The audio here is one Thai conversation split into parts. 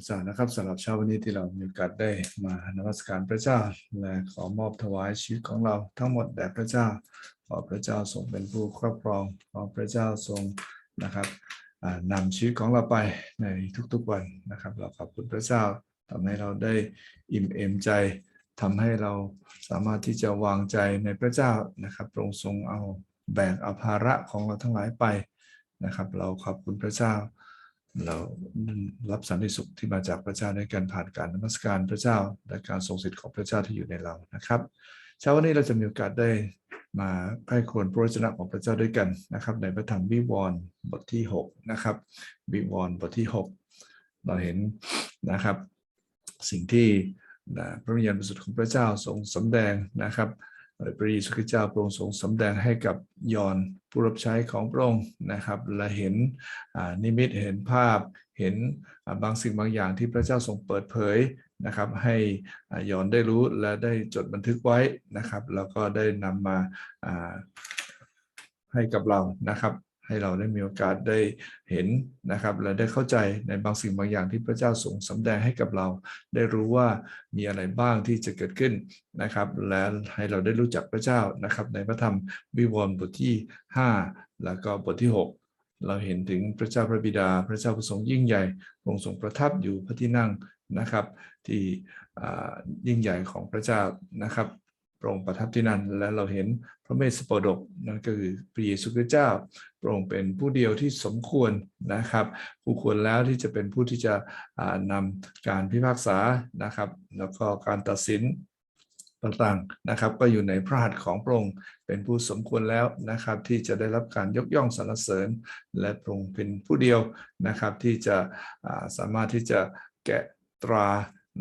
ระเจ้านะครับสำหรับเช้าวันนี้ที่เรามีโอกาสได้มานมัสการพระเจ้า และขอมอบถวายชีวิตของเราทั้งหมดแด่พระเจ้า ขอพระเจ้าทรงเป็นผู้ครอบครอง ขอพระเจ้าทรงนะครับอ่านำชีวิตของเราไปในทุกๆวันนะครับ เราขอบคุณพระเจ้าทำให้เราได้อิ่มเอมใจทำให้เราสามารถที่จะวางใจในพระเจ้านะครับพระองค์ทรงเอาแบกอภาระของเราทั้งหลายไปนะครับ เราขอบคุณพระเจ้า เรารับสันติสุขที่มาจากพระเจ้าในการผ่านการนมัสการพระเจ้า และการทรงสิทธิ์ของพระเจ้าที่อยู่ในเรานะครับเช้าวันนี้เราจะมีโอกาสได้มาใคร่ควญพระวจนะของพระเจ้าด้วยกันนะครับ ในพระธรรมวิวรณ์บทที่6นะครับวิวรณ์บทที่ 6 เราเห็นนะครับ สิ่งที่นะพระวิญญาณบริสุทธิ์ของพระเจ้าทรงสำแดงนะครับ พระเยซูคริสต์เจ้าพระองค์ทรงสำแดงให้กับยอนผู้รับใช้ของพระองค์นะครับ และเห็นนิมิตเห็นภาพ เห็นบางสิ่งบางอย่างที่พระเจ้าทรงเปิดเผยนะครับ ให้ยอนได้รู้และได้จดบันทึกไว้นะครับ แล้วก็ได้นำมาให้กับเรานะครับ ให้เราได้มีโอกาสได้เห็นนะครับ และได้เข้าใจในบางสิ่งบางอย่างที่พระเจ้าทรงสำแดงให้กับเรา ได้รู้ว่ามีอะไรบ้างที่จะเกิดขึ้นนะครับ และให้เราได้รู้จักพระเจ้านะครับ ในพระธรรมวิวรณ์บทที่ 5 แล้วก็บทที่ 6เราเห็นถึงพระเจ้าพระบิดา พระเจ้าผู้ทรงยิ่งใหญ่ทรงทรงประทับอยู่พระที่นั่งนะครับ ที่อ่ายิ่งใหญ่ของพระเจ้านะครับ พระองค์ประทับที่นั่นและเราเห็นพระเมสสโปดกนั่นก็คือพระเยซูคริสต์เจ้าพระองค์เป็นผู้เดียวที่สมควรนะครับ ผู้ควรแล้วที่จะเป็นผู้ที่จะอ่านำการพิพากษานะครับ แล้วก็การตัดสินต่างๆนะครับ ก็อยู่ในพระหัตถ์ของพระองค์เป็นผู้สมควรแล้วนะครับ ที่จะได้รับการยกย่องสรรเสริญ และพระองค์เป็นผู้เดียวนะครับที่จะสามารถที่จะแกะตรา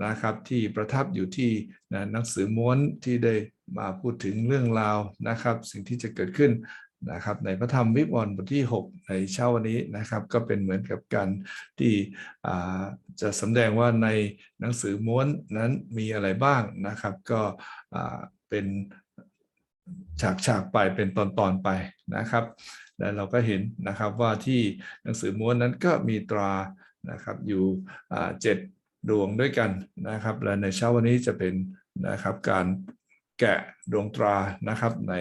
นะครับที่ประทับอยู่ที่นะหนังสือม้วนที่ได้มาพูดถึงเรื่องราวนะครับ สิ่งที่จะเกิดขึ้นนะครับในพระธรรมวิวรณ์บทที่ 6 ในเช้าวันนี้นะครับ ก็เป็นเหมือนกับการที่จะสำแดงว่าในหนังสือม้วนนั้นมีอะไรบ้างนะครับ ก็เป็นฉากฉากไปเป็นตอนตอนๆไปนะครับ และเราก็เห็นนะครับว่าที่หนังสือม้วนนั้นก็มีตรานะครับอยู่เจ็ด ดวงด้วยกันนะครับ และในเช้าวันนี้จะเป็นนะครับการแกะดวงตรานะครับใน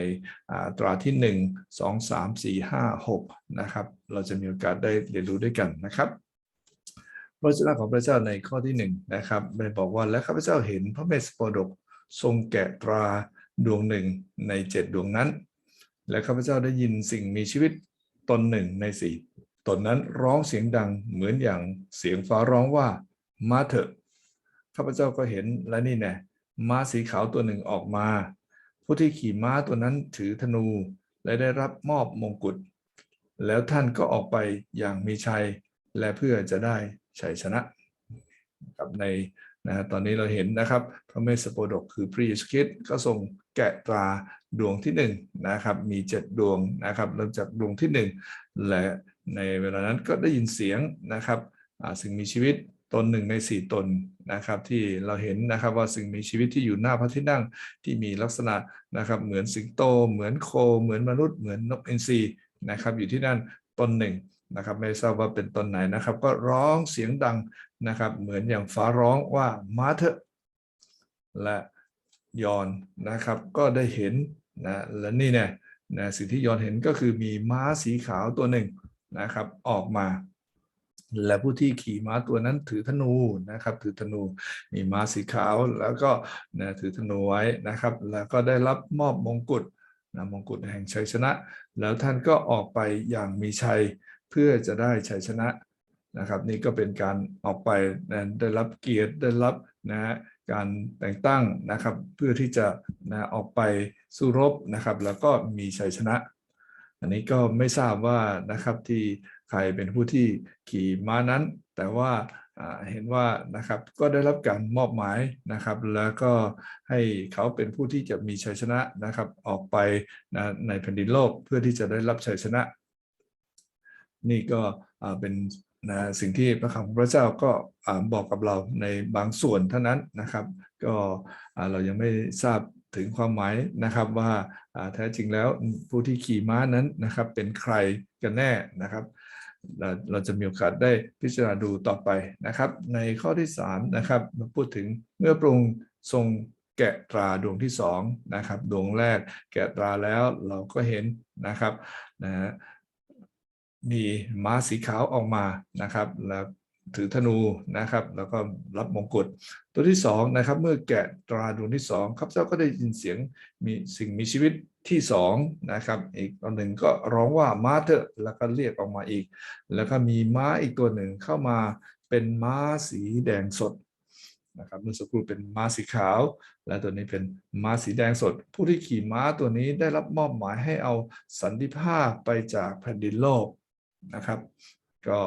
อ่าตราที่ 1 2 3 4 5 6นะครับเราจะมีโอกาสได้เรียนรู้ด้วยกันนะครับพระเจ้าของพระเจ้าในข้อที่1นะครับได้บอกว่าและข้าพเจ้าเห็นพระเมสสโปดกทรงแกะตราดวงหนึ่งในเจ็ดดวงนั้น และข้าพเจ้าได้ยินสิ่งมีชีวิตตนหนึ่งในสี่ตนนั้นร้องเสียงดังเหมือนอย่างเสียงฟ้าร้องว่า มาเถอะข้าพเจ้าก็เห็นและนี่แน่ม้าสีขาวตัวหนึ่งออกมา ผู้ที่ขี่ม้าตัวนั้นถือธนูและได้รับมอบมงกุฎแล้วท่านก็ออกไปอย่างมีชัยและเพื่อจะได้ชัยชนะครับในนะตอนนี้เราเห็นนะครับ พระเมสสโปดกคือพระเยซูคริสต์ก็ทรงแกะตราดวงที่หนึ่งนะครับ มีเจ็ดดวงนะครับเริ่มจากดวงที่หนึ่งและในเวลานั้นก็ได้ยินเสียงนะครับสิ่งมีชีวิต ตนหนึ่งในสี่ตนนะครับที่เราเห็นนะครับว่าสิ่งมีชีวิตที่อยู่หน้าพระที่นั่งที่มีลักษณะนะครับเหมือนสิงโต เหมือนโค เหมือนมนุษย์เหมือนนกอินทรีนะครับอยู่ที่นั่นตนหนึ่งนะครับไม่ทราบว่าเป็นตนไหนนะครับ ก็ร้องเสียงดังนะครับ เหมือนอย่างฟ้าร้องว่ามาเถอะและยอนนะครับก็ได้เห็นนะและนี่เนี่ยนะสิ่งที่ยอนเห็นก็คือมีม้าสีขาวตัวหนึ่งนะครับออกมา และผู้ที่ขี่ม้าตัวนั้นถือธนูนะครับ ถือธนูมีม้าสีขาวแล้วก็นะถือธนูไว้นะครับ แล้วก็ได้รับมอบมงกุฎนะมงกุฎแห่งชัยชนะ แล้วท่านก็ออกไปอย่างมีชัยเพื่อจะได้ชัยชนะนะครับ นี่ก็เป็นการออกไปนะได้รับเกียรติได้รับนะฮะการแต่งตั้งนะครับ เพื่อที่จะนะออกไปสู้รบนะครับ แล้วก็มีชัยชนะ อันนี้ก็ไม่ทราบว่านะครับที่ ใครเป็นผู้ที่ขี่ม้านั้น แต่ว่าเห็นว่านะครับก็ได้รับการมอบหมายนะครับ แล้วก็ให้เขาเป็นผู้ที่จะมีชัยชนะนะครับออกไปนะในแผ่นดินโลกเพื่อที่จะได้รับชัยชนะ นี่ก็เป็นนะสิ่งที่พระคำของพระเจ้าก็บอกกับเราในบางส่วนเท่านั้นนะครับ ก็เรายังไม่ทราบถึงความหมายนะครับว่าแท้จริงแล้วผู้ที่ขี่ม้านั้นนะครับเป็นใครกันแน่นะครับ เราเราจะมีโอกาสได้พิจารณาดูต่อไปนะครับ ในข้อที่3นะครับมาพูดถึงเมื่อพระองค์ทรงแกะตราดวงที่2นะครับดวงแรกแกะตราแล้วเราก็เห็นนะครับนะฮะมีม้าสีขาวออกมานะครับ แล้ว ถือธนูนะครับ แล้วก็รับมงกุฎตัวที่สองนะครับเมื่อแกะตราดวงที่สองข้าพเจ้าก็ได้ยินเสียงมีสิ่งมีชีวิตที่สองนะครับอีกตัวหนึ่งก็ร้องว่าม้าเถอะแล้วก็เรียกออกมาอีก แล้วก็มีม้าอีกตัวหนึ่งเข้ามาเป็นม้าสีแดงสดนะครับเมื่อสักครู่เป็นม้าสีขาว และตัวนี้เป็นม้าสีแดงสด ผู้ที่ขี่ม้าตัวนี้ได้รับมอบหมายให้เอาสันติภาพไปจากแผ่นดินโลกนะครับ ก็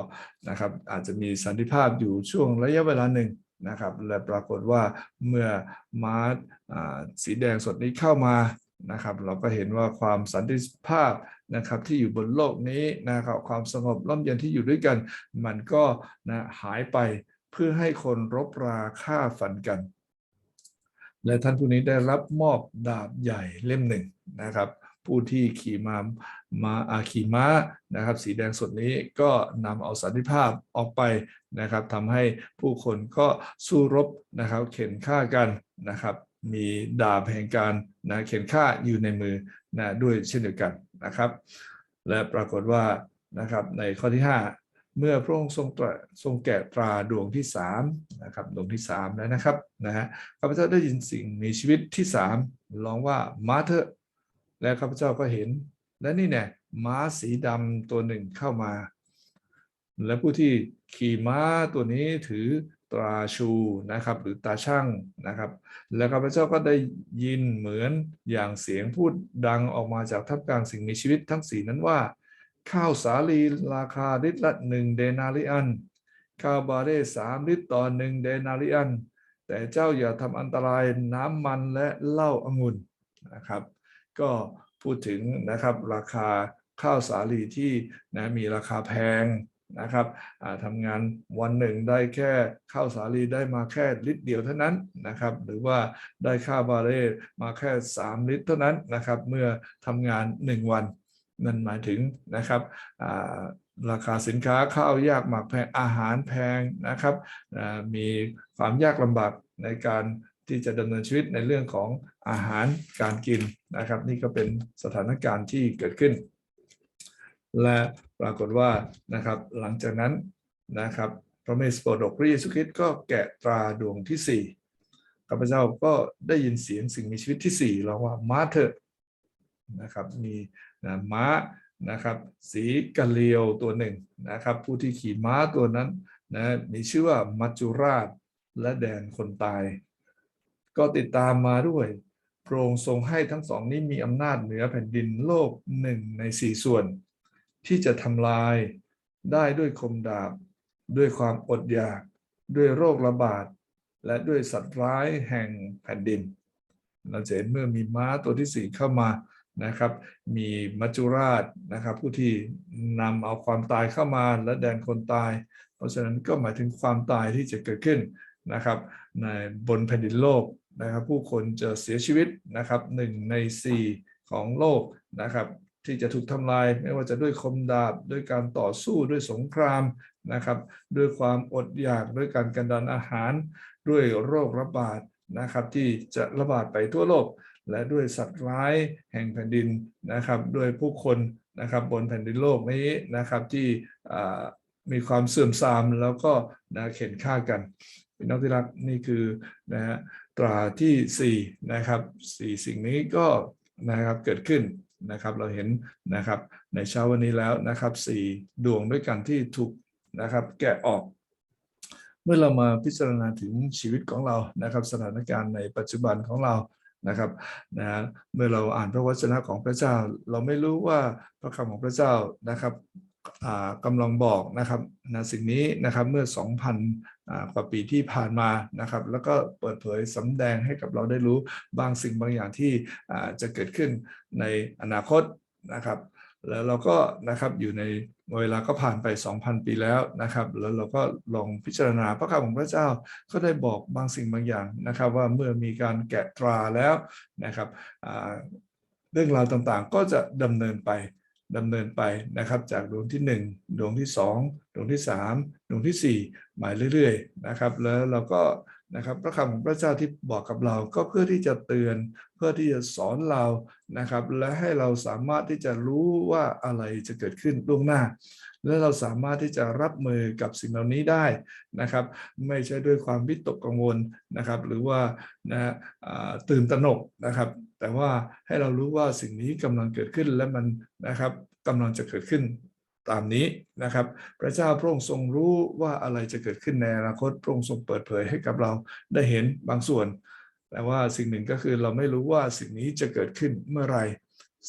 นะครับอาจจะมีสันติภาพอยู่ช่วงระยะเวลาหนึ่งนะครับและปรากฏว่าเมื่อมาอ่าสีแดงสดนี้เข้ามานะครับเราก็เห็นว่าความสันติภาพนะครับที่อยู่บนโลกนี้นะครับความสงบร่มเย็นที่อยู่ด้วยกัน มันก็นะหายไปเพื่อให้คนรบราฆ่าฟันกัน และท่านผู้นี้ได้รับมอบดาบใหญ่เล่มหนึ่งนะครับ ผู้ที่ขี่มามาอาขี่ม้านะครับ สีแดงสดนี้ก็นำเอาสันติภาพออกไปนะครับทำให้ผู้คนก็สู้รบนะครับเข็นฆ่ากันนะครับ มีดาบแห่งการนะเข็นฆ่าอยู่ในมือนะด้วยเช่นเดียวกันนะครับ และปรากฏว่านะครับในข้อที่ 5 เมื่อพระองค์ทรงตรทรงแกะตราดวงที่3นะครับดวงที่3แล้วนะครับนะฮะข้าพเจ้าได้ยินสิ่งมีชีวิตที่3ร้องว่ามาเถอะ และข้าพเจ้าก็เห็น และนี่แน่ม้าสีดำตัวหนึ่งเข้ามา และผู้ที่ขี่ม้าตัวนี้ถือตราชูนะครับ หรือตาช่างนะครับ และข้าพเจ้าก็ได้ยินเหมือนอย่างเสียงพูดดังออกมาจากท่ามกลางสิ่งมีชีวิตทั้งสี่นั้นว่า ข้าวสาลีราคาลิตรละหนึ่งเดนาริอันข้าวบาเร่สามลิตรต่อหนึ่งเดนาริอัน แต่เจ้าอย่าทำอันตรายน้ำมันและเหล้าองุ่นนะครับ ก็พูดถึงนะครับราคาข้าวสาลีที่นะมีราคาแพงนะครับอ่าทำงานวันหนึ่งได้แค่ข้าวสาลีได้มาแค่ลิตรเดียวเท่านั้นนะครับหรือว่าได้ข้าวบาเร่มาแค่ 3 ลิตรเท่านั้นนะครับเมื่อทำงาน 1 วันนั่นหมายถึงนะครับราคาสินค้าข้าวยากหมากแพงอาหารแพงนะครับมีความยากลำบากในการ ที่จะดำเนินชีวิตในเรื่องของอาหารการกินนะครับ นี่ก็เป็นสถานการณ์ที่เกิดขึ้น และปรากฏว่านะครับหลังจากนั้นนะครับพระเมสโปรดกพระเยซูคริสต์ก็แกะตราดวงที่สี่ข้าพเจ้าก็ได้ยินเสียงสิ่งมีชีวิตที่สี่ร้องว่าม้าเถอะนะครับมีนะม้านะครับสีกะเลียวตัวหนึ่งนะครับผู้ที่ขี่ม้าตัวนั้นนะมีชื่อว่ามัจจุราชและแดนคนตาย ก็ติดตามมาด้วย พระองค์ทรงให้ทั้งสองนี้มีอำนาจเหนือแผ่นดินโลกหนึ่งในสี่ส่วน ที่จะทำลายได้ด้วยคมดาบ ด้วยความอดอยาก ด้วยโรคระบาด และด้วยสัตว์ร้ายแห่งแผ่นดิน เราจะเห็นเมื่อมีม้าตัวที่สี่เข้ามานะครับ มีมัจจุราชนะครับ ผู้ที่นำเอาความตายเข้ามาและแดนคนตาย เพราะฉะนั้นก็หมายถึงความตายที่จะเกิดขึ้นนะครับในบนแผ่นดินโลก นะครับผู้คนจะเสียชีวิตนะครับหนึ่งในสี่ของโลกนะครับที่จะถูกทำลายไม่ว่าจะด้วยคมดาบด้วยการต่อสู้ด้วยสงครามนะครับด้วยความอดอยากด้วยการกันดานอาหาร ด้วยโรคระบาดนะครับที่จะระบาดไปทั่วโลก และด้วยสัตว์ร้ายแห่งแผ่นดินนะครับด้วยผู้คนนะครับบนแผ่นดินโลกนี้นะครับที่มีความเสื่อมทรามแล้วก็นะเข็นฆ่ากันพี่น้องที่รักนี่คือนะฮะ ตราที่สี่นะครับสี่สิ่งนี้ก็นะครับเกิดขึ้นนะครับเราเห็นนะครับในเช้าวันนี้แล้วนะครับสี่ดวงด้วยกันที่ถูกนะครับแกะออก เมื่อเรามาพิจารณาถึงชีวิตของเรานะครับสถานการณ์ในปัจจุบันของเรานะครับนะเมื่อเราอ่านพระวจนะของพระเจ้า เราไม่รู้ว่าพระคำของพระเจ้านะครับอ่ากำลังบอกนะครับนะสิ่งนี้นะครับเมื่อ2,000 กว่าปีที่ผ่านมานะครับ แล้วก็เปิดเผยสำแดงให้กับเราได้รู้บางสิ่งบางอย่างที่จะเกิดขึ้นในอนาคตนะครับ แล้วเราก็นะครับอยู่ในเวลาก็ผ่านไป 2,000 ปีแล้วนะครับ แล้วเราก็ลองพิจารณาพระคำของพระเจ้าก็ได้บอกบางสิ่งบางอย่างนะครับ ว่าเมื่อมีการแกะตราแล้วนะครับเรื่องราวต่างๆก็จะดำเนินไป ดำเนินไปนะครับ จากดวงที่หนึ่งดวงที่สองดวงที่สามดวงที่สี่มาเรื่อยๆนะครับ แล้วเราก็นะครับพระคำของพระเจ้าที่บอกกับเราก็เพื่อที่จะเตือน เพื่อที่จะสอนเรานะครับ และให้เราสามารถที่จะรู้ว่าอะไรจะเกิดขึ้นล่วงหน้า และเราสามารถที่จะรับมือกับสิ่งเหล่านี้ได้นะครับ ไม่ใช่ด้วยความวิตกกังวลนะครับ หรือว่านะอ่าตื่นตระหนกนะครับ แต่ว่าให้เรารู้ว่าสิ่งนี้กำลังเกิดขึ้นและมันนะครับกำลังจะเกิดขึ้นตามนี้นะครับ พระเจ้าพระองค์ทรงรู้ว่าอะไรจะเกิดขึ้นในอนาคตพระองค์ทรงเปิดเผยให้กับเราได้เห็นบางส่วน แต่ว่าสิ่งหนึ่งก็คือเราไม่รู้ว่าสิ่งนี้จะเกิดขึ้นเมื่อไร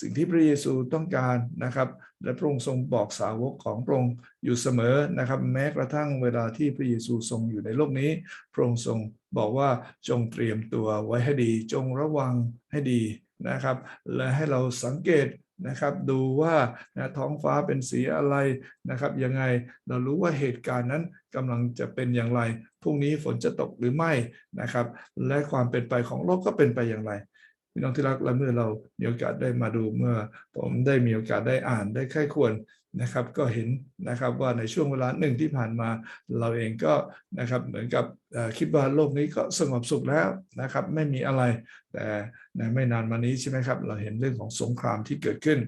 สิ่งที่พระเยซูต้องการนะครับ และพระองค์ทรงบอกสาวกของพระองค์อยู่เสมอนะครับ แม้กระทั่งเวลาที่พระเยซูทรงอยู่ในโลกนี้ พระองค์ทรงบอกว่าจงเตรียมตัวไว้ให้ดี จงระวังให้ดีนะครับ และให้เราสังเกตนะครับดูว่านะท้องฟ้าเป็นสีอะไรนะครับยังไงเรารู้ว่าเหตุการณ์นั้นกำลังจะเป็นอย่างไรพรุ่งนี้ฝนจะตกหรือไม่นะครับ และความเป็นไปของโลกก็เป็นไปอย่างไร พี่น้องที่รักและเมื่อเรามีโอกาสได้มาดูเมื่อ ผมได้มีโอกาสได้อ่านได้ใคร่ควรนะครับ ก็เห็นนะครับว่าในช่วงเวลาหนึ่งที่ผ่านมา เราเองก็นะครับเหมือนกับคิดว่าโลกนี้ก็สงบสุขแล้วนะครับ ไม่มีอะไรแต่ในไม่นานมานี้ใช่ไหมครับ เราเห็นเรื่องของสงครามที่เกิดขึ้น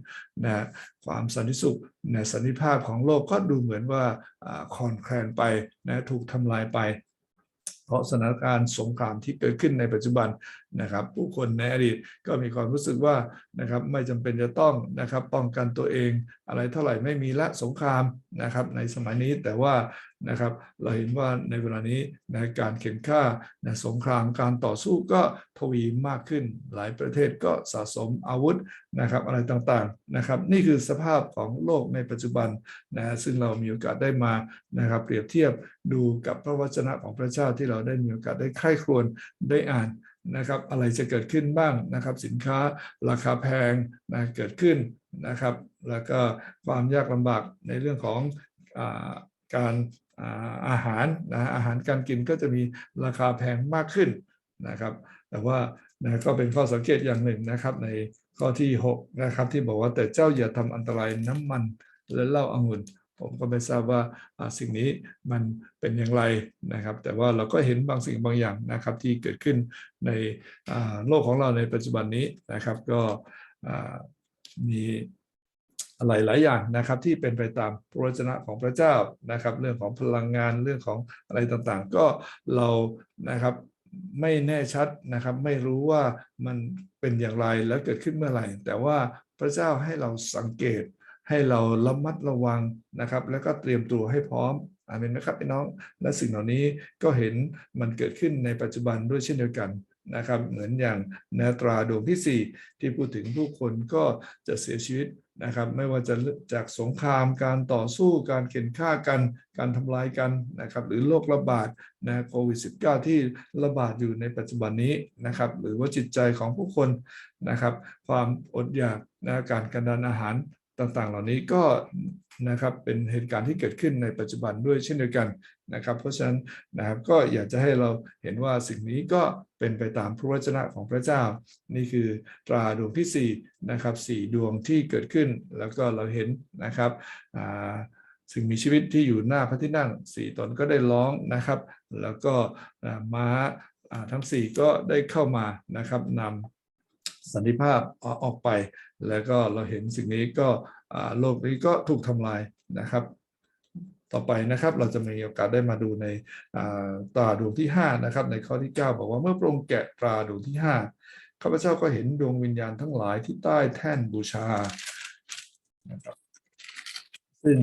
นะความสันติสุขในสันติภาพของโลกก็ดูเหมือนว่าอ่าคลอนแคลนไปนะถูกทำลายไปเพราะสถานการณ์สงครามที่เกิดขึ้นในปัจจุบัน นะครับ ผู้คนในอดีตก็มีความรู้สึกว่านะครับไม่จำเป็นจะต้องนะครับป้องกันตัวเอง อะไรเท่าไหร่ไม่มีละสงครามนะครับในสมัยนี้แต่ว่านะครับเราเห็นว่าในเวลานี้นะการเข็นฆ่านะสงครามการต่อสู้ก็ทวีมากขึ้น หลายประเทศก็สะสมอาวุธนะครับอะไรต่างๆนะครับ นี่คือสภาพของโลกในปัจจุบันนะซึ่งเรามีโอกาสได้มานะครับ เปรียบเทียบดูกับพระวจนะของพระเจ้าที่เราได้มีโอกาสได้ใคร่ครวญได้อ่าน นะครับอะไรจะเกิดขึ้นบ้างนะครับสินค้าราคาแพงนะเกิดขึ้นนะครับ แล้วก็ความยากลำบากในเรื่องของอการอาหารนะอาหารการกินก็จะมีราคาแพงมากขึ้นนะครับ แต่ว่านะก็เป็นข้อสังเกตอย่างหนึ่งนะครับในข้อที่ 6 นะครับที่บอกว่าแต่เจ้าอย่าทำอันตรายน้ำมันและเหล้าองุ่น ผมก็ไม่ทราบว่าสิ่งนี้มันเป็นอย่างไรนะครับ แต่ว่าเราก็เห็นบางสิ่งบางอย่างนะครับที่เกิดขึ้นในโลกของเราในปัจจุบันนี้นะครับ ก็มีอะไรหลายอย่างนะครับที่เป็นไปตามพระวจนะของพระเจ้านะครับ เรื่องของพลังงานเรื่องของอะไรต่างๆ ก็เรานะครับไม่แน่ชัดนะครับ ไม่รู้ว่ามันเป็นอย่างไรและเกิดขึ้นเมื่อไหร่ แต่ว่าพระเจ้าให้เราสังเกต ให้เราระมัดระวังนะครับ แล้วก็เตรียมตัวให้พร้อมอาเมนไหมครับพี่น้อง และสิ่งเหล่านี้ก็เห็นมันเกิดขึ้นในปัจจุบันด้วยเช่นเดียวกันนะครับ เหมือนอย่างนาตราดวงที่ 4 ที่พูดถึงผู้คนก็จะเสียชีวิตนะครับ ไม่ว่าจะจากสงครามการต่อสู้การเข็นฆ่ากัน การทำลายกันนะครับ หรือโรคระบาดนะโควิด -19 ที่ระบาดอยู่ในปัจจุบันนี้นะครับ หรือว่าจิตใจของผู้คนนะครับ ความอดอยากนะการกันดานอาหาร ต่างๆ เหล่านี้ก็นะครับเป็นเหตุการณ์ที่เกิดขึ้นในปัจจุบันด้วยเช่นเดียวกันนะครับ เพราะฉะนั้นนะครับก็อยากจะให้เราเห็นว่าสิ่งนี้ก็เป็นไปตามพระวจนะของพระเจ้า นี่คือตราดวงที่4นะครับสี่ดวงที่เกิดขึ้น แล้วก็เราเห็นนะครับสิ่งมีชีวิตที่อยู่หน้าพระที่นั่งสี่ตนก็ได้ร้องนะครับ แล้วก็ม้าอ่าทั้งสี่ก็ได้เข้ามานะครับนำ สันติภาพออกไป แล้วก็เราเห็นสิ่งนี้ก็โลกนี้ก็ถูกทำลายนะครับต่อไปนะครับเราจะมีโอกาสได้มาดูในตราดวงที่5นะครับในข้อที่ 9 บอกว่าเมื่อพระองค์แกะตราดวงที่5ข้าพเจ้าก็เห็นดวงวิญญาณทั้งหลายที่ใต้แท่นบูชานะครับซึ่ง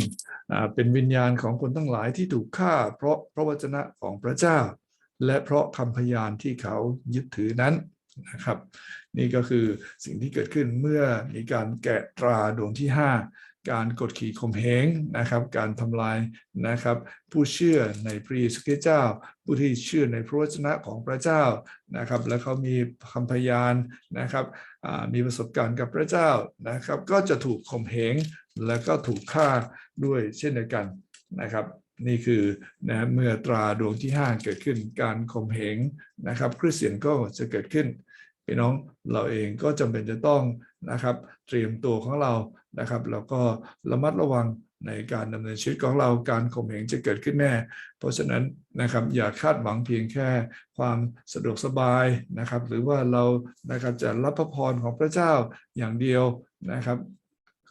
เป็นวิญญาณของคนทั้งหลายที่ถูกฆ่า เพราะพระวจนะของพระเจ้า และเพราะคำพยานที่เขายึดถือนั้น นะครับ นี่ก็คือสิ่งที่เกิดขึ้นเมื่อมีการแกะตราดวงที่ 5 การกดขี่ข่มเหงนะครับ การทำลายนะครับ ผู้เชื่อในพระเยซูคริสต์เจ้า ผู้ที่เชื่อในพระวจนะของพระเจ้านะครับ และเขามีคำพยานนะครับมีประสบการณ์กับพระเจ้านะครับ ก็จะถูกข่มเหงและก็ถูกฆ่าด้วยเช่นเดียวกันนะครับนี่คือนะเมื่อตราดวงที่ 5 เกิดขึ้นการข่มเหงนะครับคริสเตียนก็จะเกิดขึ้น พี่น้องเราเองก็จำเป็นจะต้องนะครับ เตรียมตัวของเรานะครับแล้วก็ระมัดระวังในการดำเนินชีวิตของเราการข่มเหงจะเกิดขึ้นแน่ เพราะฉะนั้นนะครับอย่าคาดหวังเพียงแค่ความสะดวกสบายนะครับ หรือว่าเรานะครับจะรับพระพรของพระเจ้าอย่างเดียวนะครับ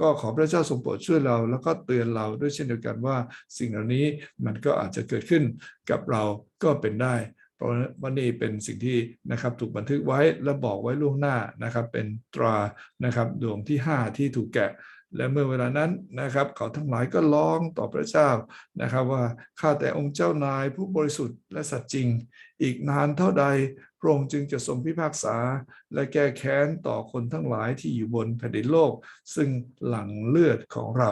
ก็ขอพระเจ้าทรงโปรดช่วยเรา แล้วก็เตือนเราด้วยเช่นเดียวกันว่า สิ่งเหล่านี้มันก็อาจจะเกิดขึ้นกับเราก็เป็นได้ เพราะว่านี่เป็นสิ่งที่นะครับถูกบันทึกไว้และบอกไว้ล่วงหน้านะครับ เป็นตรานะครับดวงที่ 5 ที่ถูกแกะ และเมื่อเวลานั้นนะครับ เขาทั้งหลายก็ร้องต่อพระเจ้านะครับ ว่าข้าแต่องค์เจ้านายผู้บริสุทธิ์และสัตย์จริง อีกนานเท่าใดพระองค์จึงจะทรงพิพากษา และแก้แค้นต่อคนทั้งหลายที่อยู่บนแผ่นดินโลก ซึ่งหลั่งเลือดของเรา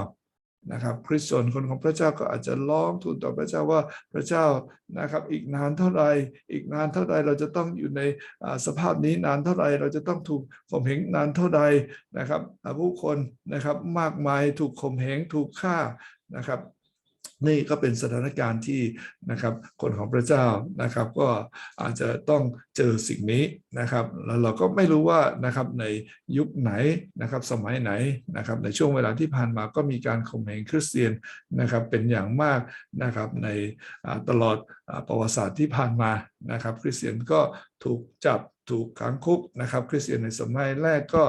นะครับคริสตียนคนของพระเจ้าก็อาจจะร้องทูลต่อพระเจ้าว่าพระเจ้านะครับอีกนานเท่าไรอีกนานเท่าไรเราจะต้องอยู่ในสภาพนี้นานเท่าไรเราจะต้องถูกข่มเหงนานเท่าใดนะครับผู้คนนะครับมากมายถูกข่มเหงถูกฆ่านะครับ นี่ก็เป็นสถานการณ์ที่นะครับคนของพระเจ้านะครับ ก็อาจจะต้องเจอสิ่งนี้นะครับ แล้วเราก็ไม่รู้ว่านะครับในยุคไหนนะครับสมัยไหนนะครับในช่วงเวลาที่ผ่านมาก็มีการข่มเหงคริสเตียนนะครับเป็นอย่างมากนะครับในตลอดประวัติศาสตร์ที่ผ่านมานะครับ คริสเตียนก็ถูกจับ ถูกขังคุกนะครับคริสเตียนในสมัยแรกก็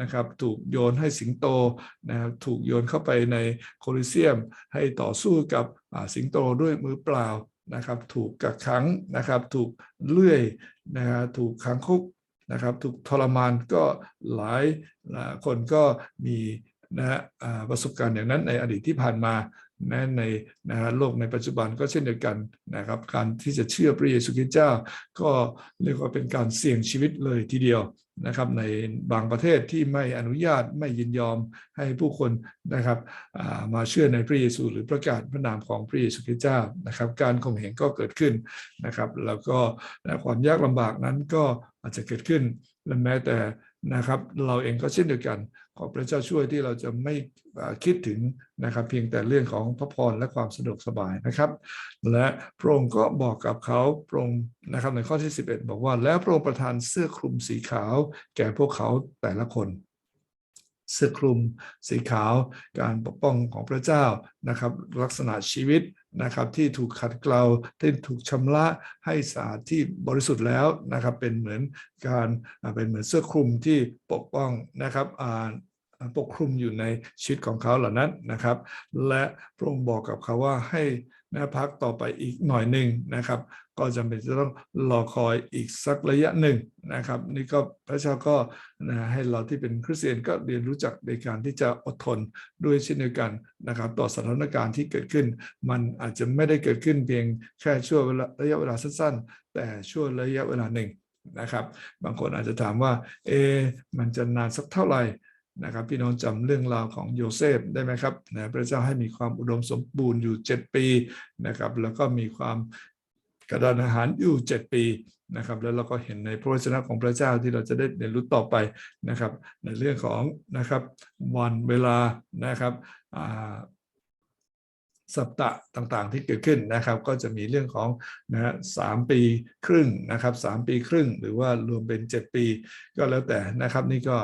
นะครับถูกโยนให้สิงโตนะครับถูกโยนเข้าไปในโคลิเซียมให้ต่อสู้กับสิงโตด้วยมือเปล่านะครับถูกกักขังนะครับถูกเลื่อยนะครับถูกขังคุกนะครับถูกทรมานก็หลายคนก็มีนะฮะประสบการณ์อย่างนั้นในอดีตที่ผ่านมา แม้ในนะฮะโลกในปัจจุบันก็เช่นเดียวกันนะครับ การที่จะเชื่อพระเยซูคริสต์เจ้า ก็เรียกว่าเป็นการเสี่ยงชีวิตเลยทีเดียวนะครับในบางประเทศที่ไม่อนุญาตไม่ยินยอมให้ผู้คนนะครับมาเชื่อในพระเยซู หรือประกาศพระนามของพระเยซูคริสต์เจ้านะครับ การข่มเหงก็เกิดขึ้นนะครับ แล้วก็นะความยากลำบากนั้นก็อาจจะเกิดขึ้นและแม้แต่นะครับเราเองก็เช่นเดียวกัน ขอพระเจ้าช่วยที่เราจะไม่คิดถึงนะครับ เพียงแต่เรื่องของพระพรและความสะดวกสบายนะครับ และพระองค์ก็บอกกับเขาพระองค์นะครับในข้อที่ 11 บอกว่า แล้วพระองค์ประทานเสื้อคลุมสีขาว แก่พวกเขาแต่ละคน เสื้อคลุม สีขาว การปกป้องของพระเจ้านะครับลักษณะชีวิตนะครับที่ถูกขัดเกลาที่ถูกชำระให้สะอาดที่บริสุทธิ์แล้วนะครับเป็นเหมือนการเป็นเหมือนเสื้อคลุมที่ปกป้องนะครับปกคลุมอยู่ในชีวิตของเขาเหล่านั้นนะครับ และพระองค์บอกกับเขาว่าให้ นะพักต่อไปอีกหน่อยหนึ่งนะครับ ก็จำเป็นจะต้องรอคอยอีกสักระยะหนึ่งนะครับ นี่ก็พระเจ้าก็นะให้เราที่เป็นคริสเตียนก็เรียนรู้จักในการที่จะอดทนด้วยเช่นเดียวกันนะครับ ต่อสถานการณ์ที่เกิดขึ้น มันอาจจะไม่ได้เกิดขึ้นเพียงแค่ช่วงระยะเวลาสั้นๆ แต่ช่วงระยะเวลาหนึ่งนะครับ บางคนอาจจะถามว่าเอมันจะนานสักเท่าไหร่ นะครับพี่น้องจำเรื่องราวของโยเซฟได้ไหมครับนะพระเจ้าให้มีความอุดมสมบูรณ์อยู่ 7 ปีนะครับแล้วก็มีความกระดานอาหารอยู่ 7 ปีนะครับแล้วเราก็เห็นในพระวจนะของพระเจ้าที่เราจะได้เรียนรู้ต่อไปนะครับในเรื่องของนะครับวันเวลานะครับสัปดาห์ต่างๆที่เกิดขึ้นนะครับ ก็จะมีเรื่องของนะฮะสามปีครึ่งนะครับสามปีครึ่ง หรือว่ารวมเป็น 7 ปี ก็แล้วแต่นะครับนี่ก็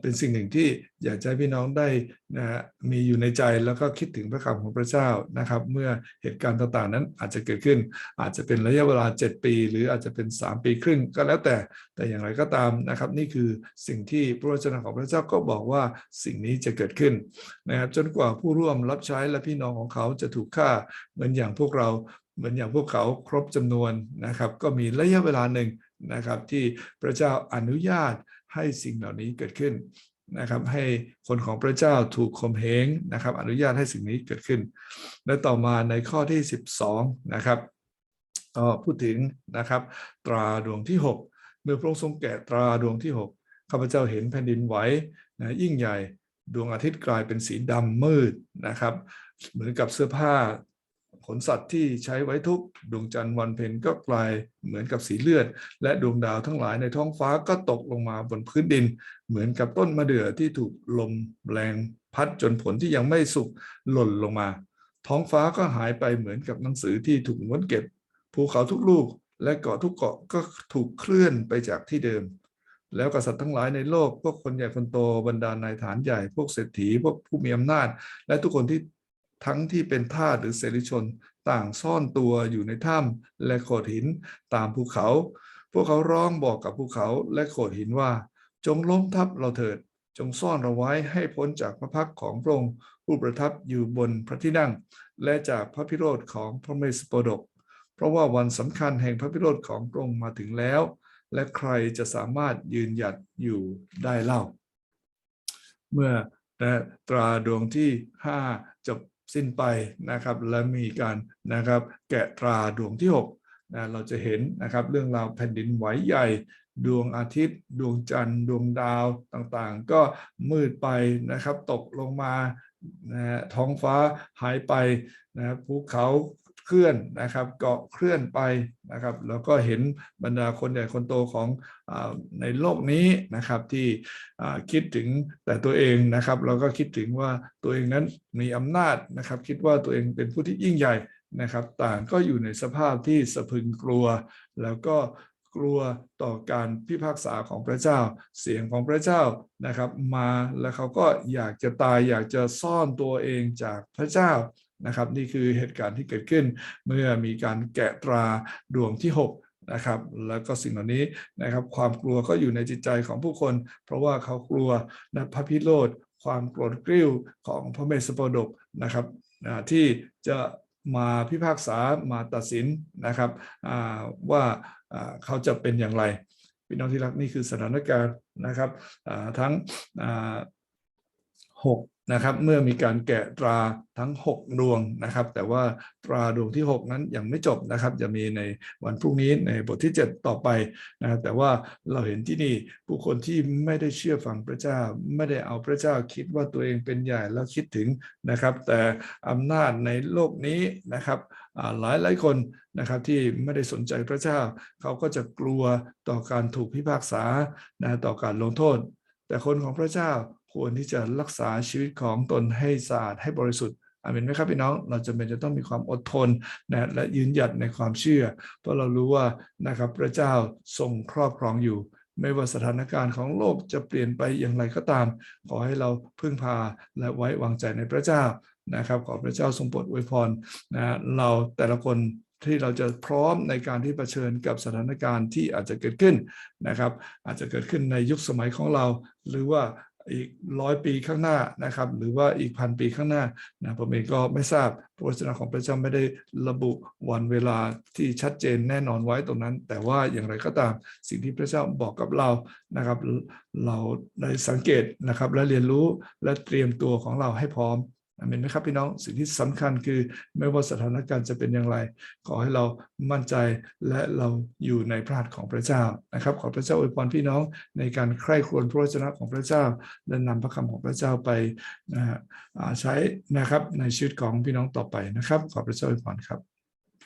เป็นสิ่งหนึ่งที่อยากจะให้พี่น้องได้นะมีอยู่ในใจแล้วก็คิดถึงพระคำของพระเจ้านะครับ เมื่อเหตุการณ์ต่างๆนั้นอาจจะเกิดขึ้น อาจจะเป็นระยะเวลา 7 ปี หรืออาจจะเป็น 3 ปีครึ่งก็แล้วแต่แต่อย่างไรก็ตามนะครับ นี่คือสิ่งที่พระวจนะของพระเจ้าก็บอกว่าสิ่งนี้จะเกิดขึ้นนะครับจนกว่าผู้ร่วมรับใช้และพี่น้องของเขาจะถูกฆ่าเหมือนอย่างพวกเราเหมือนอย่างพวกเขาครบจำนวนนะครับ ก็มีระยะเวลาหนึ่งนะครับที่พระเจ้าอนุญาต ให้สิ่งเหล่านี้เกิดขึ้นนะครับให้คนของพระเจ้าถูกข่มเหงนะครับ อนุญาตให้สิ่งนี้เกิดขึ้น และต่อมาในข้อที่ 12นะครับก็พูดถึงนะครับ ตราดวงที่ 6 เมื่อพระองค์ทรงแกะตราดวงที่ 6ข้าพเจ้าเห็นแผ่นดินไหวนะยิ่งใหญ่ดวงอาทิตย์กลายเป็นสีดำมืดนะครับ เหมือนกับเสื้อผ้า ขนสัตว์ที่ใช้ไว้ทุกดวงจันทร์วันเพ็ญก็กลายเหมือนกับสีเลือด และดวงดาวทั้งหลายในท้องฟ้าก็ตกลงมาบนพื้นดิน เหมือนกับต้นมะเดื่อที่ถูกลมแรงพัดจนผลที่ยังไม่สุกหล่นลงมา ท้องฟ้าก็หายไปเหมือนกับหนังสือที่ถูกม้วนเก็บ ภูเขาทุกลูกและเกาะทุกเกาะก็ถูกเคลื่อนไปจากที่เดิม แล้วกษัตริย์ทั้งหลายในโลก พวกคนใหญ่คนโตบรรดานายฐานใหญ่ พวกเศรษฐี พวกผู้มีอำนาจ และทุกคนที่ ทั้งที่เป็นทาสหรือเสรีชนต่างซ่อนตัวอยู่ในถ้ำและโขดหินตามภูเขา พวกเขาร้องบอกกับภูเขาและโขดหินว่า จงล้มทับเราเถิด จงซ่อนเราไว้ให้พ้นจากพระพักของพระองค์ผู้ประทับอยู่บนพระที่นั่ง และจากพระพิโรธของพระเมสสโปดก เพราะว่าวันสำคัญแห่งพระพิโรธของพระองค์มาถึงแล้ว และใครจะสามารถยืนหยัดอยู่ได้เล่า เมื่อตราดวงที่ 5 จบ สิ้นไปนะครับและมีการนะครับแกะตราดวงที่6นะเราจะเห็นนะครับเรื่องราวแผ่นดินไหวใหญ่ดวงอาทิตย์ ดวงจันทร์ดวงดาวต่างๆ ก็มืดไปนะครับตกลงมานะท้องฟ้าหายไปนะครับภูเขา เคลื่อนนะครับเกาะเคลื่อนไปนะครับแล้วก็เห็นบรรดาคนใหญ่คนโตของอในโลกนี้นะครับที่คิดถึงแต่ตัวเองนะครับเราก็คิดถึงว่าตัวเองนั้นมีอำนาจนะครับ คิดว่าตัวเองเป็นผู้ที่ยิ่งใหญ่นะครับ ต่างก็อยู่ในสภาพที่สะพึงกลัว แล้วก็กลัวต่อการพิพากษาของพระเจ้า เสียงของพระเจ้านะครับ มาแล้วเขาก็อยากจะตายอยากจะซ่อนตัวเองจากพระเจ้า นะครับนี่คือเหตุการณ์ที่เกิดขึ้น เมื่อมีการแกะตราดวงที่ 6นะครับแล้วก็สิ่งเหล่านี้นะครับความกลัวก็อยู่ในจิตใจของผู้คน เพราะว่าเขากลัวนะพระพิโรธความโกรธกริ้วของพระเมสสโปดกนะครับที่จะมาพิพากษามาตัดสินนะครับว่าเขาจะเป็นอย่างไรพี่น้องที่รักนี่คือสถานการณ์นะครับทั้งหก นะครับเมื่อมีการแกะตราทั้ง 6 ดวงนะครับ แต่ว่าตราดวงที่ 6 นั้นยังไม่จบนะครับ จะมีในวันพรุ่งนี้ในบทที่ 7 ต่อไปนะแต่ว่าเราเห็นที่นี่ผู้คนที่ไม่ได้เชื่อฟังพระเจ้า ไม่ได้เอาพระเจ้าคิดว่าตัวเองเป็นใหญ่แล้วคิดถึงนะครับ แต่อำนาจในโลกนี้นะครับหลายหลายคนนะครับที่ไม่ได้สนใจพระเจ้า เขาก็จะกลัวต่อการถูกพิพากษานะต่อการลงโทษ แต่คนของพระเจ้า ควรที่จะรักษาชีวิตของตนให้สะอาดให้บริสุทธิ์อาเมนไหมครับพี่น้องเราจำเป็นจะต้องมีความอดทนนะและยืนหยัดในความเชื่อ เพราะเรารู้ว่านะครับพระเจ้าทรงครอบครองอยู่ ไม่ว่าสถานการณ์ของโลกจะเปลี่ยนไปอย่างไรก็ตาม ขอให้เราพึ่งพาและไว้วางใจในพระเจ้านะครับขอพระเจ้าทรงโปรดอวยพรนะเราแต่ละคนที่เราจะพร้อมในการที่เผชิญกับสถานการณ์ที่อาจจะเกิดขึ้นนะครับ อาจจะเกิดขึ้นในยุคสมัยของเรา หรือว่า อีกร้อยปีข้างหน้านะครับ หรือว่าอีกพันปีข้างหน้านะผมเองก็ไม่ทราบพระวจนะของพระเจ้าไม่ได้ระบุวันเวลาที่ชัดเจนแน่นอนไว้ตรงนั้น แต่ว่าอย่างไรก็ตามสิ่งที่พระเจ้าบอกกับเรานะครับ เราได้สังเกตนะครับและเรียนรู้และเตรียมตัวของเราให้พร้อม เมนไหมครับพี่น้องสิ่งที่สำคัญคือไม่ว่าสถานการณ์จะเป็นอย่างไร ขอให้เรามั่นใจและเราอยู่ในพระหัตถ์ของพระเจ้านะครับ ขอพระเจ้าอวยพรพี่น้องในการใคร่ครวญพระวจนะของพระเจ้า และนำพระคำของพระเจ้าไปนะฮะใช้นะครับในชีวิตของพี่น้องต่อไปนะครับ ขอพระเจ้าอวยพรครับ